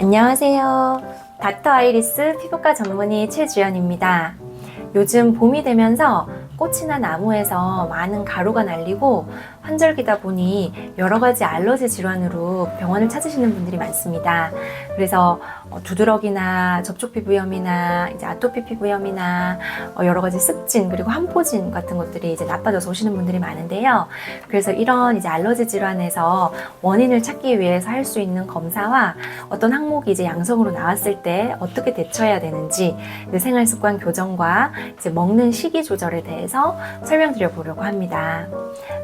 안녕하세요. 닥터 아이리스 피부과 전문의 최주연입니다. 요즘 봄이 되면서 꽃이나 나무에서 많은 가루가 날리고 환절기다 보니 여러 가지 알러지 질환으로 병원을 찾으시는 분들이 많습니다. 그래서 어, 두드러기나 접촉 피부염이나 이제 아토피 피부염이나 어, 여러 가지 습진 그리고 한포진 같은 것들이 이제 나빠져서 오시는 분들이 많은데요. 그래서 이런 이제 알러지 질환에서 원인을 찾기 위해서 할 수 있는 검사와 어떤 항목이 이제 양성으로 나왔을 때 어떻게 대처해야 되는지 생활 습관 교정과 이제 먹는 식이 조절에 대해서 설명드려 보려고 합니다.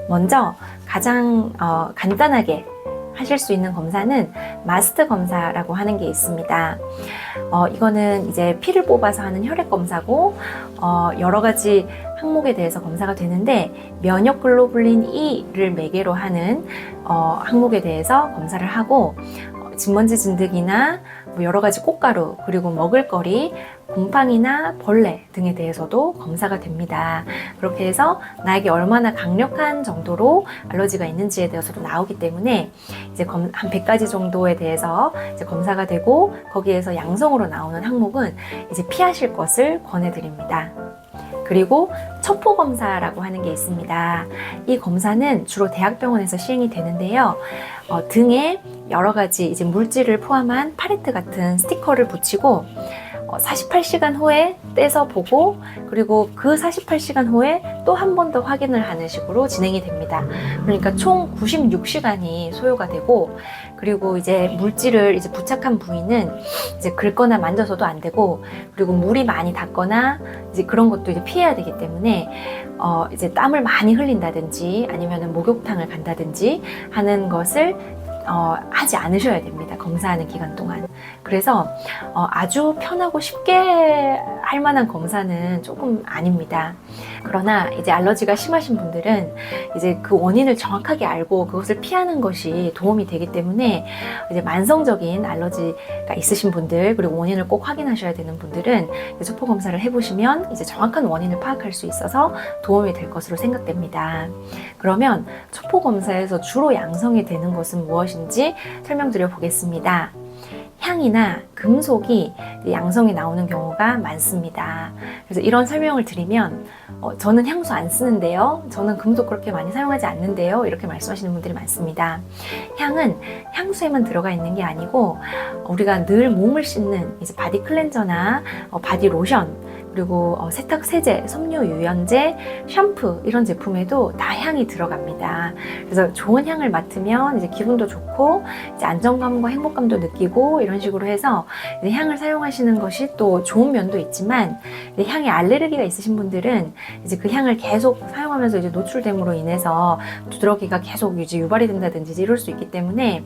먼저 가장 어, 간단하게 하실 수 있는 검사는 마스트 검사라고 하는 게 있습니다. 어, 이거는 이제 피를 뽑아서 하는 혈액 검사고 어, 여러 가지 항목에 대해서 검사가 되는데 면역 글로불린 E를 매개로 하는 어, 항목에 대해서 검사를 하고 어, 진먼지 진드기나 뭐 여러 가지 꽃가루 그리고 먹을거리 곰팡이나 벌레 등에 대해서도 검사가 됩니다. 그렇게 해서 나에게 얼마나 강력한 정도로 알러지가 있는지에 대해서도 나오기 때문에 이제 검, 한 100가지 정도에 대해서 이제 검사가 되고 거기에서 양성으로 나오는 항목은 이제 피하실 것을 권해드립니다. 그리고 첩보 검사라고 하는 게 있습니다. 이 검사는 주로 대학병원에서 시행이 되는데요. 어, 등에 여러 가지 이제 물질을 포함한 팔레트 같은 스티커를 붙이고 어, 48시간 후에 떼서 보고 그리고 그 48시간 후에 또 한 번 더 확인을 하는 식으로 진행이 됩니다. 그러니까 총 96시간이 소요가 되고 그리고 이제 물질을 이제 부착한 부위는 이제 긁거나 만져서도 안 되고 그리고 물이 많이 닿거나 이제 그런 것도 이제 피해야 되기 때문에 어 이제 땀을 많이 흘린다든지 아니면은 목욕탕을 간다든지 하는 것을 어, 하지 않으셔야 됩니다. 검사하는 기간 동안. 그래서 어, 아주 편하고 쉽게 할 만한 검사는 조금 아닙니다. 그러나 이제 알러지가 심하신 분들은 이제 그 원인을 정확하게 알고 그것을 피하는 것이 도움이 되기 때문에 이제 만성적인 알러지가 있으신 분들 그리고 원인을 꼭 확인하셔야 되는 분들은 초포 검사를 해보시면 이제 정확한 원인을 파악할 수 있어서 도움이 될 것으로 생각됩니다. 그러면 초포 검사에서 주로 양성이 되는 것은 무엇인지 설명드려 보겠습니다. 향이나 금속이 양성이 나오는 경우가 많습니다. 그래서 이런 설명을 드리면 어, 저는 향수 안 쓰는데요. 저는 금속 그렇게 많이 사용하지 않는데요. 이렇게 말씀하시는 분들이 많습니다. 향은 향수에만 들어가 있는 게 아니고 우리가 늘 몸을 씻는 이제 바디 클렌저나 어, 바디 로션 그리고 어, 세탁 세제, 섬유 유연제, 샴푸 이런 제품에도 다 향이 들어갑니다. 그래서 좋은 향을 맡으면 이제 기분도 좋고 이제 안정감과 행복감도 느끼고 이런 식으로 해서 향을 사용하시는 것이 또 좋은 면도 있지만 향에 알레르기가 있으신 분들은 이제 그 향을 계속 사용 하면서 이제 노출됨으로 인해서 두드러기가 계속 이제 유발이 된다든지 이럴 수 있기 때문에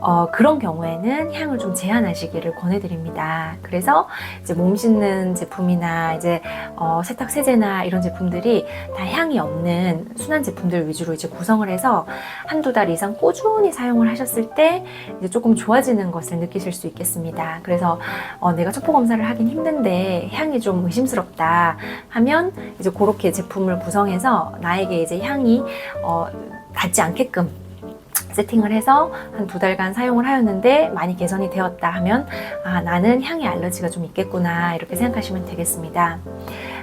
어, 그런 경우에는 향을 좀 제한하시기를 권해드립니다. 그래서 이제 몸 씻는 제품이나 이제 어, 세탁 세제나 이런 제품들이 다 향이 없는 순한 제품들 위주로 이제 구성을 해서 한두 달 이상 꾸준히 사용을 하셨을 때 이제 조금 좋아지는 것을 느끼실 수 있겠습니다. 그래서 어, 내가 촉포 검사를 하긴 힘든데 향이 좀 의심스럽다 하면 이제 그렇게 제품을 구성해서 나에게 이제 향이 어, 닿지 않게끔 세팅을 해서 한 두 달간 사용을 하였는데 많이 개선이 되었다 하면 아 나는 향에 알러지가 좀 있겠구나 이렇게 생각하시면 되겠습니다.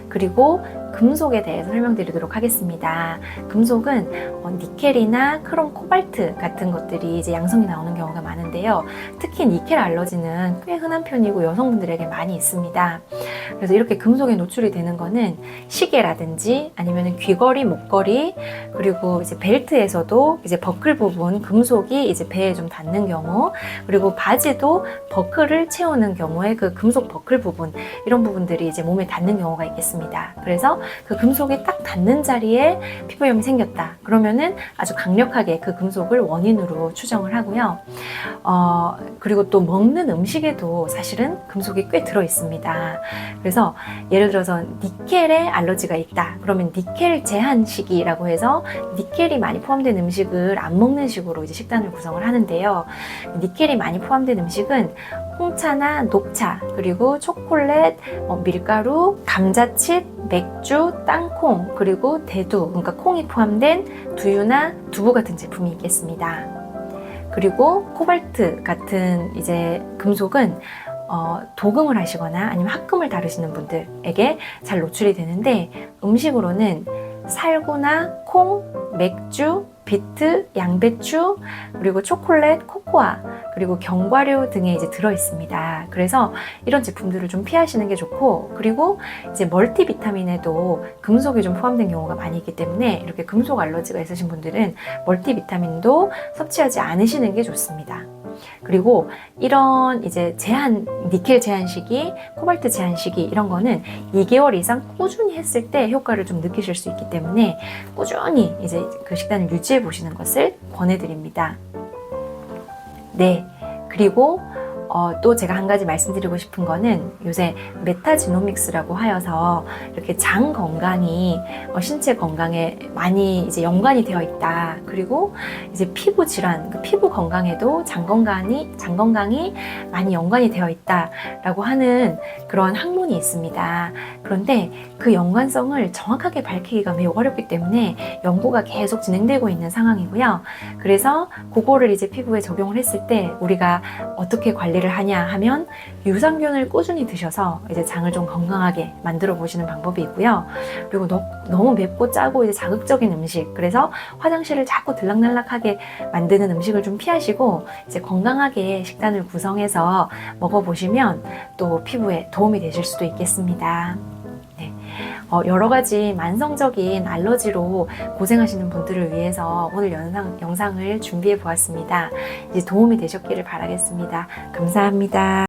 그리고 금속에 대해서 설명드리도록 하겠습니다. 금속은 어, 니켈이나 크롬 코발트 같은 것들이 이제 양성이 나오는 경우가 많은데요. 특히 니켈 알러지는 꽤 흔한 편이고 여성분들에게 많이 있습니다. 그래서 이렇게 금속에 노출이 되는 거는 시계라든지 아니면 귀걸이, 목걸이 그리고 이제 벨트에서도 이제 버클 부분 금속이 이제 배에 좀 닿는 경우 그리고 바지도 버클을 채우는 경우에 그 금속 버클 부분 이런 부분들이 이제 몸에 닿는 경우가 있겠습니다. 그래서 그 금속이 딱 닿는 자리에 피부염이 생겼다. 그러면은 아주 강력하게 그 금속을 원인으로 추정을 하고요. 어, 그리고 또 먹는 음식에도 사실은 금속이 꽤 들어 있습니다. 그래서 예를 들어서 니켈에 알러지가 있다. 그러면 니켈 제한 식이라고 해서 니켈이 많이 포함된 음식을 안 먹는 식으로 이제 식단을 구성을 하는데요. 니켈이 많이 포함된 음식은 홍차나 녹차, 그리고 초콜릿, 어, 밀가루, 감자칩, 맥주, 땅콩, 그리고 대두, 그러니까 콩이 포함된 두유나 두부 같은 제품이 있겠습니다. 그리고 코발트 같은 이제 금속은 어, 도금을 하시거나 아니면 합금을 다루시는 분들에게 잘 노출이 되는데 음식으로는 살구나 콩, 맥주, 비트, 양배추, 그리고 초콜릿, 코코아, 그리고 견과류 등에 이제 들어 있습니다. 그래서 이런 제품들을 좀 피하시는 게 좋고, 그리고 이제 멀티비타민에도 금속이 좀 포함된 경우가 많이 있기 때문에 이렇게 금속 알러지가 있으신 분들은 멀티비타민도 섭취하지 않으시는 게 좋습니다. 그리고 이런 이제 제한, 니켈 제한 시기, 코발트 제한 시기 이런 거는 2개월 이상 꾸준히 했을 때 효과를 좀 느끼실 수 있기 때문에 꾸준히 이제 그 식단을 유지해 보시는 것을 권해드립니다. 네. 그리고 어, 또 제가 한 가지 말씀드리고 싶은 거는 요새 메타지노믹스라고 하여서 이렇게 장 건강이 어, 신체 건강에 많이 이제 연관이 되어 있다. 그리고 이제 피부 질환, 그 피부 건강에도 장 건강이 장 건강이 많이 연관이 되어 있다라고 하는 그런 학문이 있습니다. 그런데 그 연관성을 정확하게 밝히기가 매우 어렵기 때문에 연구가 계속 진행되고 있는 상황이고요. 그래서 그거를 이제 피부에 적용을 했을 때 우리가 어떻게 관리를 하냐 하면 유산균을 꾸준히 드셔서 이제 장을 좀 건강하게 만들어 보시는 방법이 있고요. 그리고 너, 너무 맵고 짜고 이제 자극적인 음식 그래서 화장실을 자꾸 들락날락하게 만드는 음식을 좀 피하시고 이제 건강하게 식단을 구성해서 먹어보시면 또 피부에 도움이 되실 수도 있겠습니다. 네. 어, 여러 가지 만성적인 알러지로 고생하시는 분들을 위해서 오늘 영상, 영상을 준비해 보았습니다. 이제 도움이 되셨기를 바라겠습니다. 감사합니다.